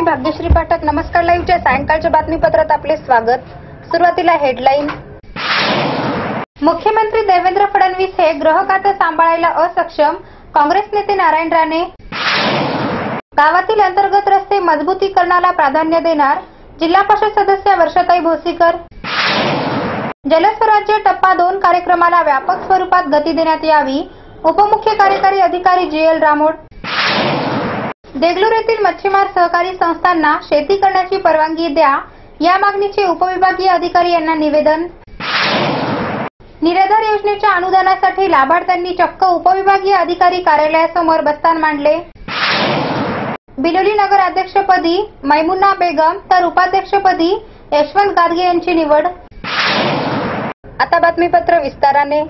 मी भाग्यश्री पाठक. नमस्कार लाईव्हच्या सायंकाळच्या बातमीपत्रात आपले स्वागत. सुरुवातीला हेडलाईन. मुख्यमंत्री देवेंद्र फडणवीस हे गृह खातं सांभाळायला असक्षम. काँग्रेस नेते नारायण राणे. गावातील अंतर्गत रस्ते मजबूतीकरणाला प्राधान्य देणार. जिल्हा परिषद सदस्य वर्षाताई भोसीकर. जलस्वराज्य टप्पा दोन कार्यक्रमाला व्यापक स्वरूपात गती देण्यात यावी. उपमुख्य कार्यकारी अधिकारी जी एल रामोड देगलूर येथील मच्छीमार सहकारी संस्थांना शेती करण्याची परवानगी द्या या मागणीचे उपविभागीय अधिकारी यांना निवेदन. निराधार योजनेच्या अनुदानासाठी लाभार्थ्यांनी चक्क उपविभागीय अधिकारी कार्यालयासमोर बस्तान मांडले. बिलोली नगर अध्यक्षपदी मैमुन्ना बेगम तर उपाध्यक्षपदी यशवंत गादगे यांची निवड. आता बातमीपत्र विस्ताराने.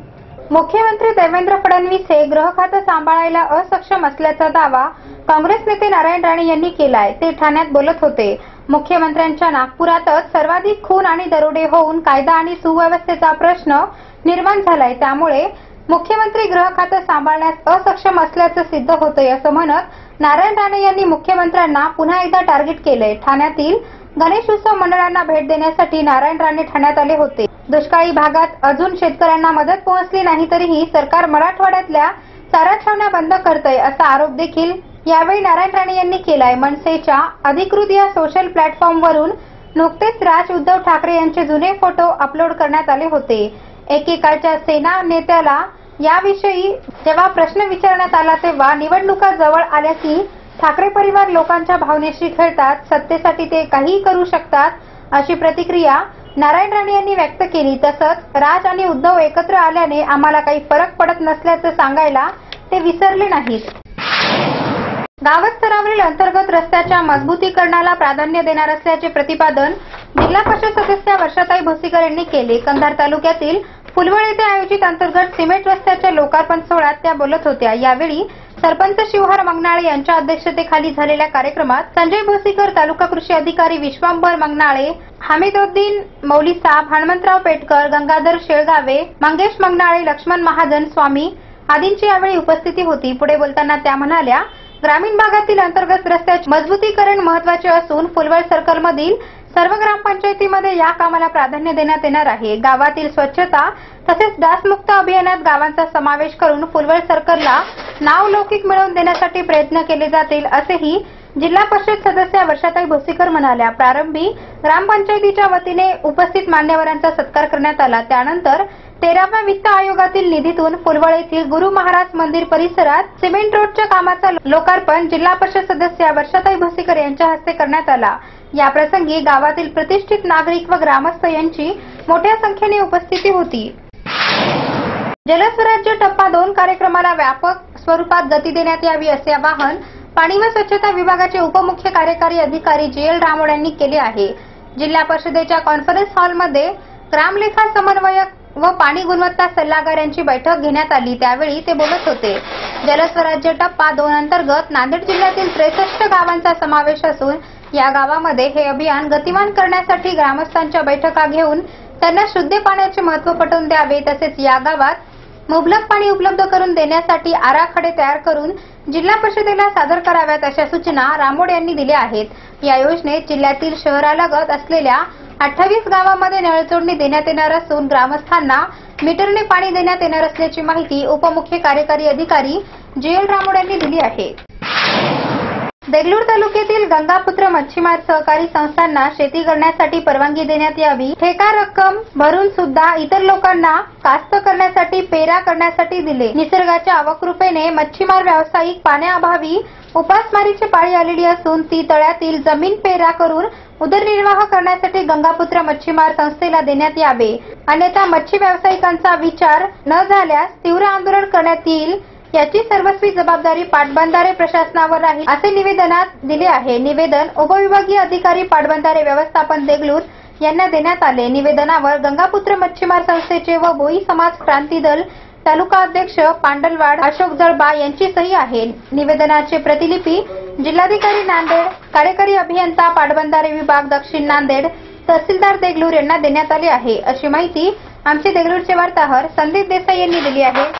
मुख्यमंत्री देवेंद्र फडणवीस हे गृह खातं सांभाळायला असक्षम असल्याचा दावा काँग्रेस नेते नारायण राणे यांनी केलाय. ते ठाण्यात बोलत होते. मुख्यमंत्र्यांच्या नागपुरातच सर्वाधिक खून आणि दरोडे होऊन कायदा आणि सुव्यवस्थेचा प्रश्न निर्माण झालाय. त्यामुळे मुख्यमंत्री गृह खातं सांभाळण्यास असक्षम असल्याचं सिद्ध होतंय असं म्हणत नारायण राणे यांनी मुख्यमंत्र्यांना पुन्हा एकदा टार्गेट केलंय. ठाण्यातील गणेश उत्सव मंडळांना भेट देण्यासाठी नारायण राणे ठाण्यात आले होते. दुष्काळी भागात अजून शेतकऱ्यांना मदत पोहोचली नाही तरीही सरकार मराठवाड्यातल्या चारा छावण्या बंद करतय असा आरोप देखील यावेळी नारायण राणे यांनी केलाय. मनसेच्या अधिकृत या सोशल प्लॅटफॉर्मवरून नुकतेच राज उद्धव ठाकरे यांचे जुने फोटो अपलोड करण्यात आले होते. एकेकाळच्या सेना नेत्याला याविषयी जेव्हा प्रश्न विचारण्यात आला तेव्हा निवडणुका जवळ आल्या की ठाकरे परिवार लोकांच्या भावनेशी खेळतात. सत्तेसाठी ते काहीही करू शकतात अशी प्रतिक्रिया नारायण राणे यांनी व्यक्त केली. तसंच राज आणि उद्धव एकत्र आल्याने आम्हाला काही फरक पडत नसल्याचं सांगायला ते विसरले नाहीत. गावस्तरावरील अंतर्गत रस्त्याच्या मजबूतीकरणाला प्राधान्य देणार असल्याचे प्रतिपादन जिल्हा परिषद सदस्य वर्षाताई भोसीकर यांनी केले. कंधार तालुक्यातील फुलवळ येथे आयोजित अंतर्गत सिमेंट रस्त्याच्या लोकार्पण सोहळ्यात त्या बोलत होत्या. यावेळी सरपंच शिवहार मंगनाळे यांच्या अध्यक्षतेखाली झालेल्या कार्यक्रमात संजय भोसीकर तालुका कृषी अधिकारी विश्वांबर मंगनाळे हामिदुद्दीन मौली साब हनुमंतराव पेटकर गंगाधर शेळगावे मंगेश मंगनाळे लक्ष्मण महाजन स्वामी आदींची यावेळी उपस्थिती होती. पुढे बोलताना त्या म्हणाल्या ग्रामीण भागातील अंतर्गत रस्त्याचे मजबूतीकरण महत्त्वाचे असून फुलवळ सर्कलमधील सर्व ग्रामपंचायतीमध्ये या कामाला प्राधान्य देण्यात येणार आहे. गावातील स्वच्छता तसेच डासमुक्त अभियानात गावांचा समावेश करून फुलवळ सर्कलला नाव लौकिक मिळवून देण्यासाठी प्रयत्न केले जातील असेही जिल्हा परिषद सदस्य वर्षाताई भोसीकर म्हणाल्या प्रारंभी ग्रामपंचायतीच्या वतीने उपस्थित मान्यवरांचा सत्कार करण्यात आला. त्यानंतर तेराव्या वित्त आयोगातील निधीतून फुलवळ येथील गुरु महाराज मंदिर परिसरात सिमेंट रोडच्या कामाचा लोकार्पण जिल्हा परिषद सदस्य वर्षाताई भोसीकर यांच्या हस्ते करण्यात आला. याप्रसंगी गावातील प्रतिष्ठित नागरिक व ग्रामस्थ यांची मोठ्या संख्येने उपस्थिती होती. जलस्वराज्य टप्पा दोन कार्यक्रमाला व्यापक स्वरूपात गती देण्यात यावी असे आवाहन पाणी व स्वच्छता विभागाचे उपमुख्य कार्यकारी अधिकारी जी एल रामोड यांनी केले आहे. जिल्हा परिषदेच्या कॉन्फरन्स हॉलमध्ये ग्रामलेखा समन्वयक व पाणी गुणवत्ता सल्लागार यांची बैठक घेण्यात आली. त्यावेळी ते बोलत होते. जलस्वराज्य टप्पा दोन अंतर्गत नांदेड जिल्ह्यातील त्रेसष्ट गावांचा समावेश असून या गावामध्ये हे अभियान गतिमान करण्यासाठी ग्रामस्थांच्या बैठका घेऊन त्यांना शुद्ध पाण्याचे महत्त्व पटवून द्यावे तसेच या गावात मुबलक पाणी उपलब्ध करून देण्यासाठी आराखडे तयार करून जिल्हा परिषदेला सादर कराव्यात अशा सूचना रामोड यांनी दिल्या आहेत. या योजनेत जिल्ह्यातील शहरालगत असलेल्या अठ्ठावीस गावांमध्ये नळजोडणी देण्यात येणार असून ग्रामस्थांना मीटरने पाणी देण्यात येणार असल्याची माहिती उपमुख्य कार्यकारी अधिकारी जे एल रामोड यांनी दिली आहे. देगलूर तालुक्यातील गंगापुत्र मच्छीमार सहकारी संस्थांना शेती करण्यासाठी परवानगी देण्यात यावी. ठेका रक्कम भरून सुद्धा इतर लोकांना कास्त करण्यासाठी पेरा करण्यासाठी दिले. निसर्गाच्या अवकृपेने मच्छीमार व्यावसायिक पाण्याअभावी उपासमारीची पाळी आलेली असून ती तळ्यातील जमीन पेरा करून उदरनिर्वाह करण्यासाठी गंगापुत्र मच्छीमार संस्थेला देण्यात यावे. अन्यथा मच्छी व्यावसायिकांचा विचार न झाल्यास तीव्र आंदोलन करण्यात येईल. याची सर्वस्वी जबाबदारी पाटबंधारे प्रशासनावर राहील असे निवेदनात दिले आहे. निवेदन उपविभागीय अधिकारी पाटबंधारे व्यवस्थापन देगलूर यांना देण्यात आले. निवेदनावर गंगापुत्र मच्छीमार संस्थेचे व भोई समाज क्रांती दल तालुका अध्यक्ष पांडलवाड अशोक जळबा यांची सही आहे. निवेदनाचे प्रतिलिपी जिल्हाधिकारी नांदेड कार्यकारी अभियंता पाटबंधारे विभाग दक्षिण नांदेड तहसीलदार देगलूर यांना देण्यात आली आहे. अशी माहिती आमचे देगलूरचे वार्ताहर संदीप देसाई यांनी दिली आहे.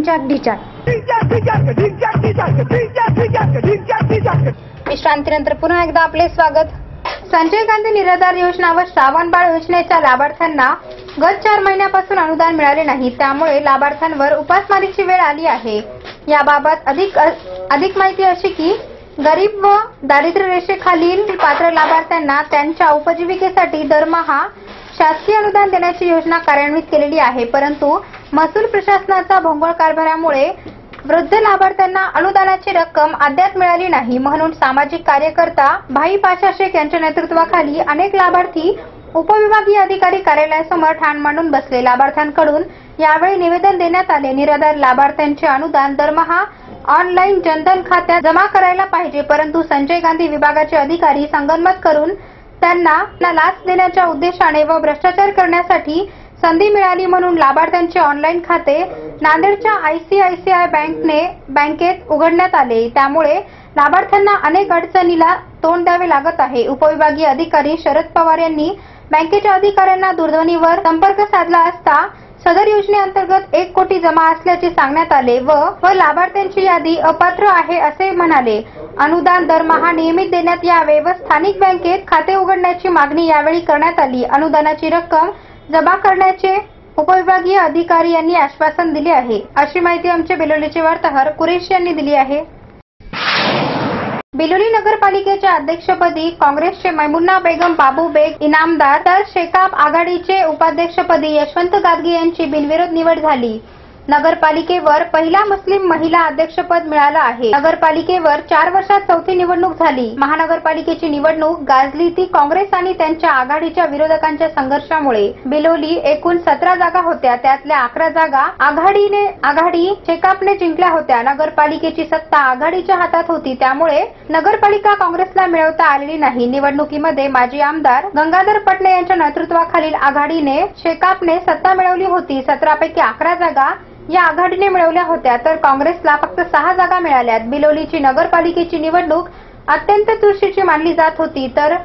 विश्रांतीनंतर पुन्हा एकदा आपले स्वागत. संजय गांधी निराधार योजना व श्रावण बाळ योजनेच्या लाभार्थ्यांना गत चार महिन्यापासून अनुदान मिळाले नाही त्यामुळे लाभार्थ्यांवर उपासमारीची वेळ आली आहे. याबाबत अधिक अधिक माहिती अशी की गरीब व दारिद्र्य रेषेखालील पात्र लाभार्थ्यांना त्यांच्या उपजीविकेसाठी दरमहा शासकीय अनुदान देण्याची योजना कार्यान्वित केलेली आहे परंतु महसूल प्रशासनाचा भोंगळ कारभारामुळे वृद्ध लाभार्थ्यांना अनुदानाची रक्कम अद्याप मिळाली नाही म्हणून सामाजिक कार्यकर्ता भाई पाशा शेख यांच्या नेतृत्वाखाली अनेक लाभार्थी उपविभागीय अधिकारी कार्यालयासमोर ठाण मांडून बसले. लाभार्थ्यांकडून यावेळी निवेदन देण्यात आले. निराधार लाभार्थ्यांचे अनुदान दरमहा ऑनलाईन जनधन खात्यात जमा करायला पाहिजे परंतु संजय गांधी विभागाचे अधिकारी संगनमत करून त्यांना लाच देण्याच्या उद्देशाने व भ्रष्टाचार करण्यासाठी संधी मिळाली म्हणून लाभार्थ्यांचे ऑनलाईन खाते नांदेडच्या आयसीआयसीआय बँकने बँकेत उघडण्यात आले. त्यामुळे लाभार्थ्यांना अनेक अडचणीला तोंड द्यावे लागत आहे. उपविभागीय अधिकारी शरद पवार यांनी बँकेच्या अधिकाऱ्यांना दूरध्वनीवर संपर्क साधला असता सदर योजनेअंतर्गत एक कोटी जमा असल्याचे सांगण्यात आले व व लाभार्थ्यांची यादी अपात्र आहे असे म्हणाले. अनुदान दरमहा नियमित देण्यात यावे व स्थानिक बँकेत खाते उघडण्याची मागणी यावेळी करण्यात आली. अनुदानाची रक्कम जमा करण्याचे उपविभागीय अधिकारी यांनी आश्वासन दिले आहे. अशी माहिती आमचे बिलोलीचे वार्ताहर कुरेश यांनी दिली आहे. बिलोली नगरपालिकेच्या अध्यक्षपदी काँग्रेसचे मैमुन्ना बेगम बाबू बेग इनामदार तर शेकाप आघाडीचे उपाध्यक्षपदी यशवंत गादगे यांची बिनविरोध निवड झाली. नगरपालिकेवर पहिला मुस्लिम महिला अध्यक्षपद मिळालं आहे. नगरपालिकेवर चार वर्षात चौथी निवडणूक झाली. महानगरपालिकेची निवडणूक गाजली ती काँग्रेस आणि त्यांच्या आघाडीच्या विरोधकांच्या संघर्षामुळे. बिलोली एकूण सतरा जागा होत्या त्यातल्या अकरा जागा आघाडीने आघाडी शेकापने जिंकल्या होत्या. नगरपालिकेची सत्ता आघाडीच्या हातात होती त्यामुळे नगरपालिका काँग्रेसला मिळवता आलेली नाही. निवडणुकीमध्ये माजी आमदार गंगाधर पटणे यांच्या नेतृत्वाखालील आघाडीने शेकापने सत्ता मिळवली होती. सतरापैकी अकरा जागा या आघाडीने मिळवल्या होत्या तर काँग्रेसला फक्त सहा जागा मिळाल्यात. बिलोलीची नगरपालिकेची निवडणूक अत्यंत चुरशीची मानली जात होती तर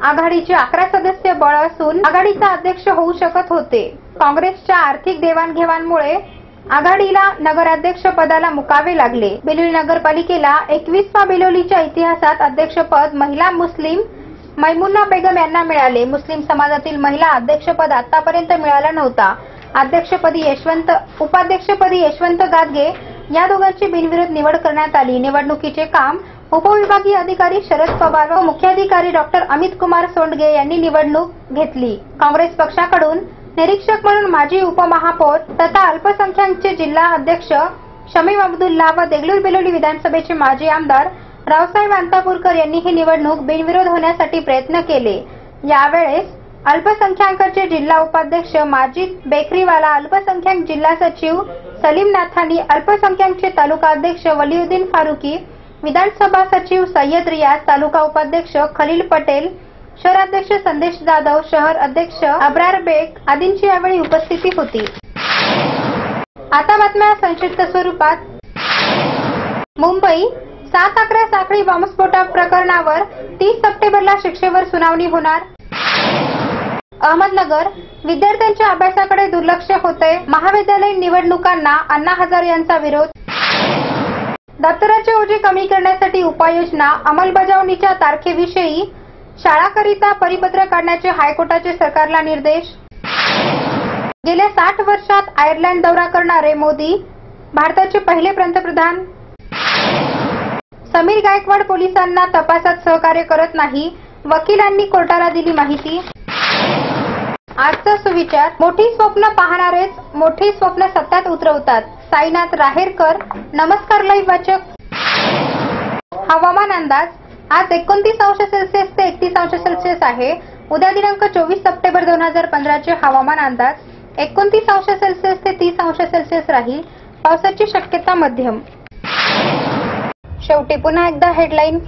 आघाडीचे अकरा सदस्य बळ असून आघाडीचा अध्यक्ष होऊ शकत होते. काँग्रेसच्या आर्थिक देवाणघेवाणमुळे आघाडीला नगराध्यक्ष पदाला मुकावे लागले. बिलोली नगरपालिकेला एकवीसवा बिलोलीच्या इतिहासात अध्यक्षपद महिला मुस्लिम मैमुन्ना बेगम यांना मिळाले. मुस्लिम समाजातील महिला अध्यक्षपद आतापर्यंत मिळाला नव्हता अध्यक्षपदी यशवंत उपाध्यक्षपदी यशवंत गादगे या दोघांची बिनविरोध निवड करण्यात आली. निवडणुकीचे काम उपविभागीय अधिकारी शरद पवार व मुख्याधिकारी डॉक्टर अमित कुमार सोंडगे यांनी निवडणूक घेतली. काँग्रेस पक्षाकडून निरीक्षक म्हणून माजी उपमहापौर तथा अल्पसंख्याकचे जिल्हा अध्यक्ष शमीम अब्दुल्ला व देगलूर बेलोली विधानसभेचे माजी आमदार रावसाहेब अंतापूरकर यांनी ही निवडणूक बिनविरोध होण्यासाठी प्रयत्न केले. यावेळेस अल्पसंख्याकांचे जिल्हा उपाध्यक्ष माजिद बेकरीवाला अल्पसंख्याक जिल्हा सचिव सलीम नाथानी अल्पसंख्याकचे तालुका अध्यक्ष वलिउद्दीन फारुकी विधानसभा सचिव सय्यद रियाज तालुका उपाध्यक्ष खलील पटेल शहराध्यक्ष संदेश जाधव शहर अध्यक्ष अब्रार बेग आदींची यावेळी उपस्थिती होती. आता बातम्या संक्षिप्त स्वरूपात. मुंबई सात अकरा साखळी बॉम्बस्फोट प्रकरणावर तीस सप्टेंबरला शिक्षेवर सुनावणी होणार. अहमदनगर विद्यार्थ्यांच्या अभ्यासाकडे दुर्लक्ष होते महाविद्यालयीन निवडणुकांना अण्णा हजारे यांचा विरोध. दप्तराचे ओझे कमी करण्यासाठी उपाययोजना अंमलबजावणीच्या तारखेविषयी शाळाकरिता परिपत्र काढण्याचे हायकोर्टाचे सरकारला निर्देश. गेल्या साठ वर्षात आयर्लंड दौरा करणारे मोदी भारताचे पहिले पंतप्रधान. समीर गायकवाड पोलिसांना तपासात सहकार्य करत नाही. वकिलांनी कोर्टाला दिली माहिती. आजचा सुविचार मोठी स्वप्न पाहणारेच मोठी स्वप्न सत्यात उतरवतात. साईनाथ राहेरकर नमस्कार लाईव्ह वाचक. हवामान अंदाज आज एकोणतीस अंश सेल्सिअस ते एकतीस अंश सेल्सिअस आहे. उद्या दिनांक चोवीस सप्टेंबर दोन हजार पंधराचे हवामान अंदाज एकोणतीस अंश सेल्सिअस ते तीस अंश सेल्सिअस राहील. पावसाची शक्यता मध्यम. शेवटी पुन्हा एकदा हेडलाईन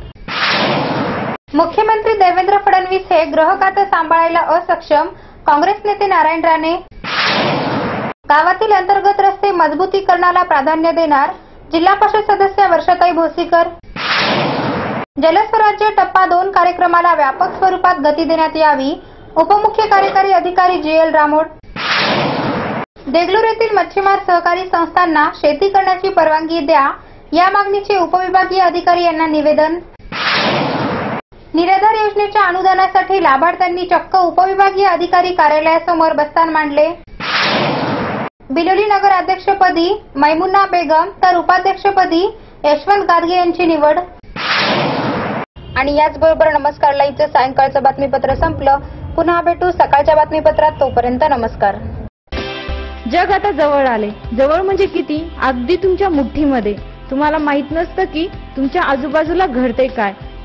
मुख्यमंत्री देवेंद्र फडणवीस हे गृह खातं सांभाळायला असक्षम काँग्रेस नेते नारायण राणे. गावातील अंतर्गत रस्ते मजबूतीकरणाला प्राधान्य देणार जिल्हा परिषद सदस्य वर्षाताई भोसीकर. जलस्वराज्य टप्पा दोन कार्यक्रमाला व्यापक स्वरूपात गती देण्यात यावी. उपमुख्य कार्यकारी अधिकारी जे एल रामोड देगलूर येथील मच्छीमार सहकारी संस्थांना शेती करण्याची परवानगी द्या. या मागणीचे उपविभागीय अधिकारी यांना निवेदन. निराधार योजनेच्या अनुदानासाठी लाभार्थ्यांनी चक्क उपविभागीय अधिकारी कार्यालयासमोर बस्तान मांडले. बिलोली नगर अध्यक्षपदी मैमुन्ना बेगम तर उपाध्यक्षपदी यशवंत गादगे यांची निवड. आणि याचबरोबर नमस्कार लाईव्हचं सायंकाळचं बातमीपत्र संपलं. पुन्हा भेटू सकाळच्या बातमीपत्रात. तोपर्यंत नमस्कार. जग आता जवळ आले. जवळ म्हणजे किती? अगदी तुमच्या मुठ्ठीमध्ये. तुम्हाला माहीत नसतं की तुमच्या आजूबाजूला घडते काय.